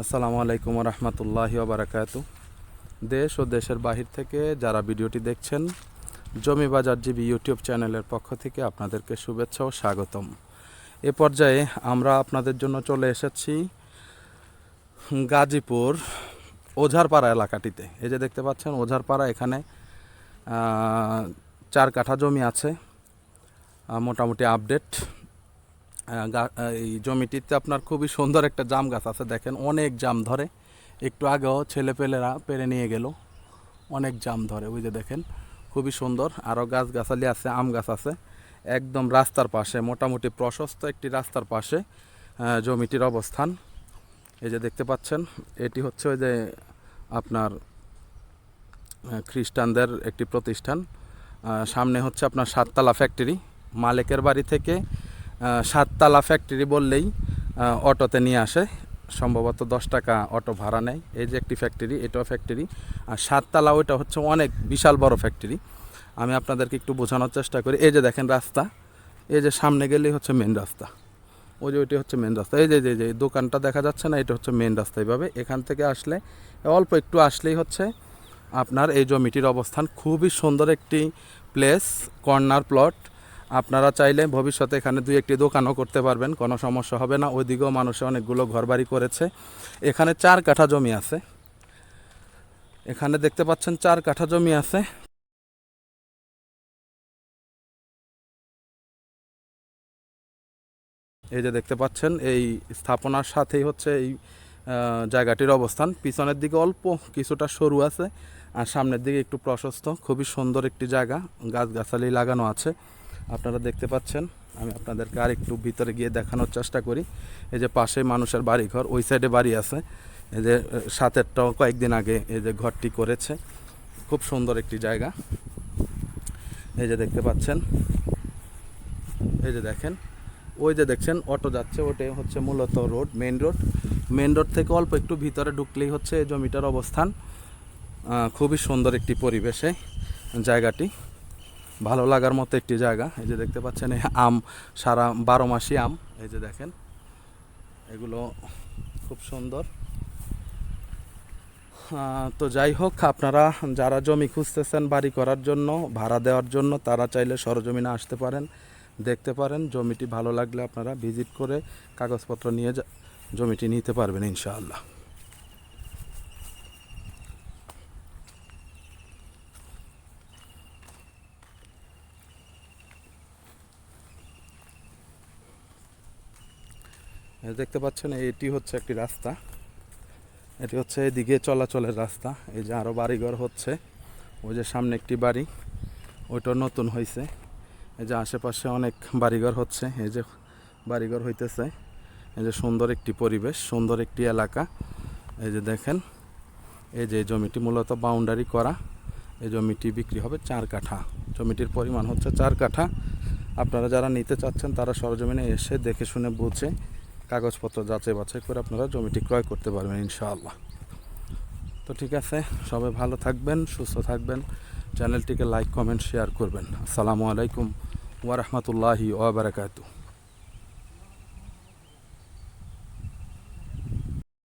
আসসালামু আলাইকুম রহমতুল্লাহি বারাকাতু দেশ ও দেশের বাহির থেকে যারা ভিডিওটি দেখছেন, জমি বাজার জিবি ইউটিউব চ্যানেলের পক্ষ থেকে আপনাদেরকে শুভেচ্ছা ও স্বাগতম। এ পর্যায়ে আমরা আপনাদের জন্য চলে এসেছি গাজীপুর ওঝারপাড়া এলাকাটিতে। এই যে দেখতে পাচ্ছেন, ওঝারপাড়া এখানে চার কাঠা জমি আছে মোটামুটি আপডেট এই জমিটিতে আপনার খুবই সুন্দর একটা জাম গাছ আছে, দেখেন অনেক জাম ধরে। একটু আগেও ছেলেপেলেরা পেরে নিয়ে গেল, অনেক জাম ধরে, ওই যে দেখেন, খুবই সুন্দর। আরও গাছ গাছালি আছে, আম গাছ আছে, একদম রাস্তার পাশে, মোটামুটি প্রশস্ত একটি রাস্তার পাশে জমিটির অবস্থান। এই যে দেখতে পাচ্ছেন, এটি হচ্ছে ওই যে আপনার খ্রিস্টানদের একটি প্রতিষ্ঠান। সামনে হচ্ছে আপনার সাততলা ফ্যাক্টরি মালিকের বাড়ি থেকে সাততলা ফ্যাক্টরি বললেই অটোতে নিয়ে আসে। সম্ভবত দশ টাকা অটো ভাড়া নেয়। এই যে একটি ফ্যাক্টরি এটাও ফ্যাক্টরি আর সাততলা ওইটা হচ্ছে অনেক বিশাল বড় ফ্যাক্টরি আমি আপনাদেরকে একটু বোঝানোর চেষ্টা করি। এই যে দেখেন রাস্তা, এই যে সামনে গেলেই হচ্ছে মেন রাস্তা। ওই যে ওইটি হচ্ছে মেন রাস্তা। এই যে যে দোকানটা দেখা যাচ্ছে না, এটা হচ্ছে মেন রাস্তা এইভাবে। এখান থেকে আসলে, অল্প একটু আসলেই হচ্ছে আপনার এই জমিটির অবস্থান। খুবই সুন্দর একটি প্লেস কর্নার প্লট আপনারা চাইলে ভবিষ্যতে এখানে দুই একটি দোকানও করতে পারবেন, কোনো সমস্যা হবে না। ওইদিকেও মানুষে অনেকগুলো ঘরবাড়ি করেছে। এখানে চার কাঠা জমি আছে। এখানে দেখতে পাচ্ছেন চার কাঠা জমি আছে। এই যে দেখতে পাচ্ছেন, এই স্থাপনার সাথেই হচ্ছে এই জায়গাটির অবস্থান। পিছনের দিকে অল্প কিছুটা সরু আছে, আর সামনের দিকে একটু প্রশস্ত। খুবই সুন্দর একটি জায়গা। গাছগাছালি লাগানো আছে। আপনারা দেখতে পাচ্ছেন। আমি আপনাদেরকে আর একটু ভিতরে গিয়ে দেখানোর চেষ্টা করি। এই যে পাশে মানুষের বাড়ি ঘর ওই সাইডে বাড়ি আছে। এই যে সাতেরটাও কয়েকদিন আগে এই যে ঘরটি করেছে। খুব সুন্দর একটি জায়গা। এই যে দেখতে পাচ্ছেন। এই যে দেখেন। ওই যে দেখছেন, অটো যাচ্ছে। ওটাই হচ্ছে মূলত road main road main road থেকে অল্প একটু ভিতরে ঢুকলেই হচ্ছে এই জমিটার অবস্থান। খুবই সুন্দর একটি পরিবেশে জায়গাটি। ভালো লাগার মতো একটি জায়গা। এই যে দেখতে পাচ্ছেন, এই আম সারা বারো মাসই আম। এই যে দেখেন, এগুলো খুব সুন্দর। তো যাই হোক, আপনারা যারা জমি খুঁজতেছেন বাড়ি করার জন্য, ভাড়া দেওয়ার জন্য, তারা চাইলে সরজমিনে আসতে পারেন, দেখতে পারেন। জমিটি ভালো লাগলে আপনারা ভিজিট করে কাগজপত্র নিয়ে জমিটি নিতে পারবেন ইনশাআল্লাহ। দেখতে পাচ্ছেন, এটি হচ্ছে একটি রাস্তা। এটি হচ্ছে এদিকে চলাচলের রাস্তা। এই যে আরও বাড়িঘর হচ্ছে, ওই যে সামনে একটি বাড়ি, ওইটা নতুন হয়েছে এই যে আশেপাশে অনেক বাড়িঘর হচ্ছে, এই যে বাড়িঘর হইতেছে। এই যে সুন্দর একটি পরিবেশ, সুন্দর একটি এলাকা। এই যে দেখেন, এই যে জমিটি মূলত বাউন্ডারি করা। এই জমিটি বিক্রি হবে চার কাঠা। জমিটির পরিমাণ হচ্ছে চার কাঠা। আপনারা যারা নিতে চাচ্ছেন, তারা সরজমিনে এসে দেখে শুনে বুঝে কাগজপত্র যাচাই বাছাই করে আপনারা জমিটি ক্রয় করতে পারবেন, ইনশাআল্লাহ। তো ঠিক আছে, সবাই ভালো থাকবেন, সুস্থ থাকবেন। চ্যানেলটিকে লাইক, কমেন্ট, শেয়ার করবেন। আসসালামু আলাইকুম ওয়া রাহমাতুল্লাহি ওয়া বারাকাতুহু।